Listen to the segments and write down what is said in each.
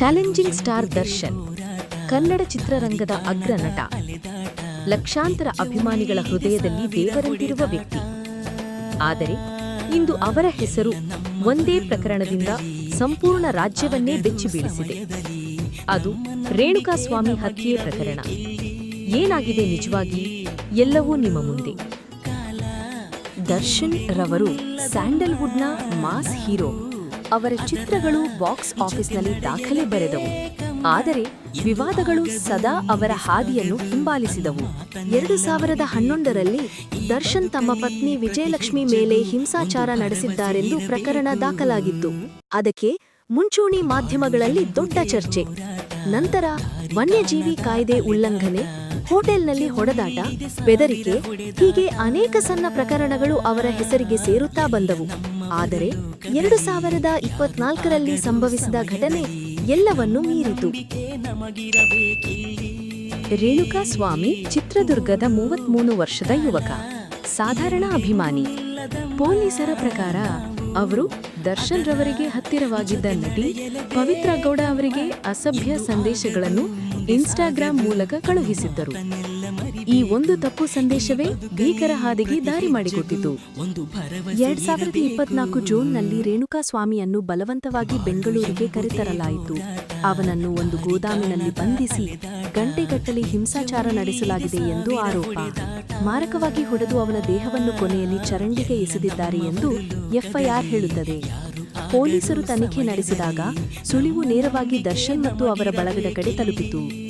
Challenging star Darshan, Kannada ಚಿತ್ರರಂಗದ ಅಗ್ರ ನಟ. ಲಕ್ಷಾಂತರ ಅಭಿಮಾನಿಗಳ ಹೃದಯದಲ್ಲಿ ದೇವರಂತಿರುವ ವ್ಯಕ್ತಿ. ಆದರೆ, ಇಂದು ಅವರ ಹೆಸರು ಒಂದೇ ಪ್ರಕರಣದಿಂದ ಸಂಪೂರ್ಣ ರಾಜ್ಯವನ್ನೇ ಬೆಚ್ಚಿ ಬೀಳಿಸಿದೆ ಅದು ರೇಣುಕಾಸ್ವಾಮಿ ಹತ್ಯೆ ಪ್ರಕರಣ. ಏನಾಗಿದೆ ನಿಜವಾಗಿ? ಎಲ್ಲವೂ ನಿಮ್ಮ ಮುಂದೆ. ದರ್ಶನ್ ರವರು ಸ್ಯಾಂಡಲ್ವುಡ್ನ ಮಾಸ್ ಹೀರೋ. ಅವರ ಚಿತ್ರಗಳು ಬಾಕ್ಸ್ ಆಫೀಸ್ನಲ್ಲಿ ದಾಖಲೆ ಬರೆದವು. ಆದರೆ ವಿವಾದಗಳು ಸದಾ ಅವರ ಹಾದಿಯನ್ನು ಹಿಂಬಾಲಿಸಿದವು. ಎರಡು ಸಾವಿರದ ಹನ್ನೊಂದರಲ್ಲಿ ದರ್ಶನ್ ತಮ್ಮ ಪತ್ನಿ ವಿಜಯಲಕ್ಷ್ಮಿ ಮೇಲೆ ಹಿಂಸಾಚಾರ ನಡೆಸಿದ್ದಾರೆಂದು ಪ್ರಕರಣ ದಾಖಲಾಗಿತ್ತು. ಅದಕ್ಕೆ ಮುಂಚೂಣಿ ಮಾಧ್ಯಮಗಳಲ್ಲಿ ದೊಡ್ಡ ಚರ್ಚೆ. ನಂತರ ವನ್ಯಜೀವಿ ಕಾಯ್ದೆ ಉಲ್ಲಂಘನೆ, ಹೋಟೆಲ್ನಲ್ಲಿ ಹೊಡೆದಾಟ, ಬೆದರಿಕೆ ಹೀಗೆ ಅನೇಕ ಸಣ್ಣ ಪ್ರಕರಣಗಳು ಅವರ ಹೆಸರಿಗೆ ಸೇರುತ್ತಾ ಬಂದವು. ಆದರೆ ಎರಡು ಸಾವಿರದ ಇಪ್ಪತ್ನಾಲ್ಕರಲ್ಲಿ ಸಂಭವಿಸಿದ ಘಟನೆ ಎಲ್ಲವನ್ನೂ ಮೀರಿತು. ರೇಣುಕಾ ಸ್ವಾಮಿ ಚಿತ್ರದುರ್ಗದ ಮೂವತ್ಮೂರು ವರ್ಷದ ಯುವಕ, ಸಾಧಾರಣ ಅಭಿಮಾನಿ. ಪೊಲೀಸರ ಪ್ರಕಾರ ಅವರು ದರ್ಶನ್ ರವರಿಗೆ ಹತ್ತಿರವಾಗಿದ್ದ ನಟಿ ಪವಿತ್ರ ಗೌಡ ಅವರಿಗೆ ಅಸಭ್ಯ ಸಂದೇಶಗಳನ್ನು ಇನ್ಸ್ಟಾಗ್ರಾಂ ಮೂಲಕ ಕಳುಹಿಸಿದ್ದರು. ಈ ಒಂದು ತಪ್ಪು ಸಂದೇಶವೇ ಭೀಕರ ಹಾದಿಗೆ ದಾರಿ ಮಾಡಿಕೊಟ್ಟಿತು. ಎರಡ್ ಸಾವಿರದ ಇಪ್ಪತ್ನಾಲ್ಕು ಜೂನ್ನಲ್ಲಿ ರೇಣುಕಾ ಸ್ವಾಮಿಯನ್ನು ಬಲವಂತವಾಗಿ ಬೆಂಗಳೂರಿಗೆ ಕರೆತರಲಾಯಿತು. ಅವನನ್ನು ಒಂದು ಗೋದಾಮಿನಲ್ಲಿ ಬಂಧಿಸಿ ಗಂಟೆಗಟ್ಟಲೆ ಹಿಂಸಾಚಾರ ನಡೆಸಲಾಗಿದೆ ಎಂದು ಆರೋಪ. ಮಾರಕವಾಗಿ ಹೊಡೆದು ಅವನ ದೇಹವನ್ನು ಕೊನೆಯಲ್ಲಿ ಚರಂಡಿಗೆ ಎಸೆದಿದ್ದಾರೆ ಎಂದು ಎಫ್ಐಆರ್ ಹೇಳುತ್ತದೆ. ಪೊಲೀಸರು ತನಿಖೆ ನಡೆಸಿದಾಗ ಸುಳಿವು ನೇರವಾಗಿ ದರ್ಶನ್ ಮತ್ತು ಅವರ ಬಳಗದ ಕಡೆ ತಲುಪಿತು.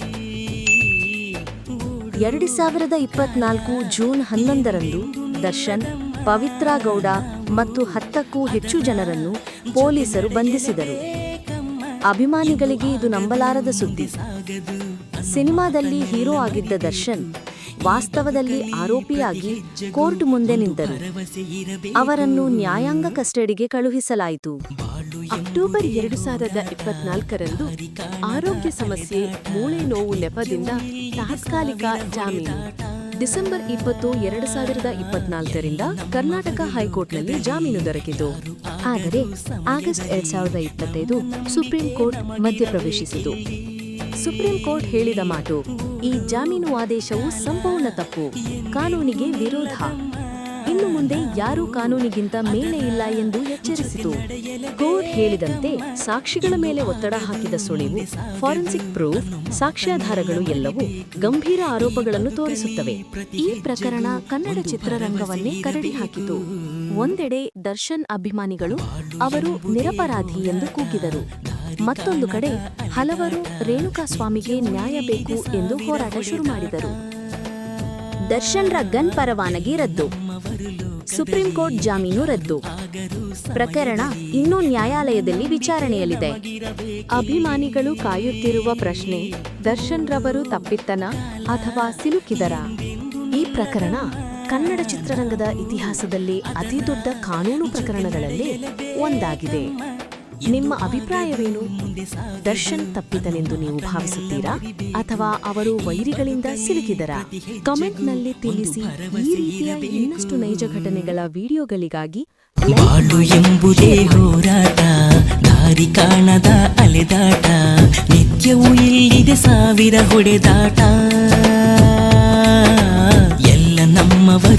ಎರಡು ಸಾವಿರದ ಇಪ್ಪತ್ನಾಲ್ಕು ಜೂನ್ ಹನ್ನೊಂದರಂದು ದರ್ಶನ್, ಪವಿತ್ರ ಗೌಡ ಮತ್ತು ಹತ್ತಕ್ಕೂ ಹೆಚ್ಚು ಜನರನ್ನು ಪೊಲೀಸರು ಬಂಧಿಸಿದರು. ಅಭಿಮಾನಿಗಳಿಗೆ ಇದು ನಂಬಲಾರದ ಸುದ್ದಿ. ಸಿನಿಮಾದಲ್ಲಿ ಹೀರೋ ಆಗಿದ್ದ ದರ್ಶನ್ ವಾಸ್ತವದಲ್ಲಿ ಆರೋಪಿಯಾಗಿ ಕೋರ್ಟ್ ಮುಂದೆ ನಿಂತರು. ಅವರನ್ನು ನ್ಯಾಯಾಂಗ ಕಸ್ಟಡಿಗೆ ಕಳುಹಿಸಲಾಯಿತು. ಅಕ್ಟೋಬರ್ ಎರಡು ಸಾವಿರದ ಇಪ್ಪತ್ನಾಲ್ಕರಂದು ಆರೋಗ್ಯ ಸಮಸ್ಯೆ, ಮೂಳೆ ನೋವು ನೆಪದಿಂದ ತಾತ್ಕಾಲಿಕ ಜಾಮೀನು. ಡಿಸೆಂಬರ್ ಇಪ್ಪತ್ತು ಎರಡು ಸಾವಿರದ ಇಪ್ಪತ್ನಾಲ್ಕರಿಂದ ಕರ್ನಾಟಕ ಹೈಕೋರ್ಟ್ನಲ್ಲಿ ಜಾಮೀನು ದೊರಕಿತು. ಆದರೆ ಆಗಸ್ಟ್ ಎರಡ್ ಸಾವಿರದ ಇಪ್ಪತ್ತೈದು ಸುಪ್ರೀಂ ಕೋರ್ಟ್ ಮಧ್ಯಪ್ರವೇಶಿಸಿತು. ಸುಪ್ರೀಂ ಕೋರ್ಟ್ ಹೇಳಿದ ಮಾತು, ಈ ಜಾಮೀನು ಆದೇಶವು ಸಂಪೂರ್ಣ ತಪ್ಪು, ಕಾನೂನಿಗೆ ವಿರೋಧ. ಇನ್ನು ಮುಂದೆ ಯಾರೂ ಕಾನೂನಿಗಿಂತ ಮೇಲೆ ಇಲ್ಲ ಎಂದು ಎಚ್ಚರಿಸಿತು. ಕೋರ್ಟ್ ಹೇಳಿದಂತೆ ಸಾಕ್ಷಿಗಳ ಮೇಲೆ ಒತ್ತಡ ಹಾಕಿದ ಸುಳಿವು, ಫಾರೆನ್ಸಿಕ್ ಪ್ರೂಫ್, ಸಾಕ್ಷ್ಯಾಧಾರಗಳು ಎಲ್ಲವೂ ಗಂಭೀರ ಆರೋಪಗಳನ್ನು ತೋರಿಸುತ್ತವೆ. ಈ ಪ್ರಕರಣ ಕನ್ನಡ ಚಿತ್ರರಂಗವನ್ನೇ ಕರಡಿ ಹಾಕಿತು. ಒಂದೆಡೆ ದರ್ಶನ್ ಅಭಿಮಾನಿಗಳು ಅವರು ನಿರಪರಾಧಿ ಎಂದು ಕೂಗಿದರು. ಮತ್ತೊಂದು ಕಡೆ ಹಲವರು ರೇಣುಕಾ ಸ್ವಾಮಿಗೆ ನ್ಯಾಯ ಬೇಕು ಎಂದು ಹೋರಾಟ ಶುರು ಮಾಡಿದರು. ದರ್ಶನ್ರ ಗನ್ ಪರವಾನಗಿ ರದ್ದು. ಸುಪ್ರೀಂ ಕೋರ್ಟ್ ಜಾಮೀನು ರದ್ದು. ಪ್ರಕರಣ ಇನ್ನೂ ನ್ಯಾಯಾಲಯದಲ್ಲಿ ವಿಚಾರಣೆಯಲ್ಲಿದೆ. ಅಭಿಮಾನಿಗಳು ಕಾಯುತ್ತಿರುವ ಪ್ರಶ್ನೆ, ದರ್ಶನ್ ರವರು ತಪ್ಪಿತ್ತನ ಅಥವಾ ಸಿಲುಕಿದರ? ಈ ಪ್ರಕರಣ ಕನ್ನಡ ಚಿತ್ರರಂಗದ ಇತಿಹಾಸದಲ್ಲಿ ಅತಿದೊಡ್ಡ ಕಾನೂನು ಪ್ರಕರಣಗಳಲ್ಲಿ ಒಂದಾಗಿದೆ. ನಿಮ್ಮ ಅಭಿಪ್ರಾಯವೇನು ದರ್ಶನ್ ತಪ್ಪಿದನೆಂದು ನೀವು ಭಾವಿಸುತ್ತೀರಾ? ಅಥವಾ ಅವರು ವೈರಿಗಳಿಂದ ಸಿಲುಕಿದರ? ಕಮೆಂಟ್ನಲ್ಲಿ ತಿಳಿಸಿ, ಈ ರೀತಿಯ ಇನ್ನಷ್ಟು ನೈಜ ಘಟನೆಗಳ ವಿಡಿಯೋಗಳಿಗಾಗಿ ಬಾಳು ಎಂಬುದೇ ಹೋರಾಟ, ದಾರಿ ಕಾಣದ ಅಲೆದಾಟ, ನಿತ್ಯವೂ ಇಲ್ಲಿದೆ ಸಾವಿರ ಹೊಡೆದಾಟ. ಎಲ್ಲ ನಮ್ಮವರು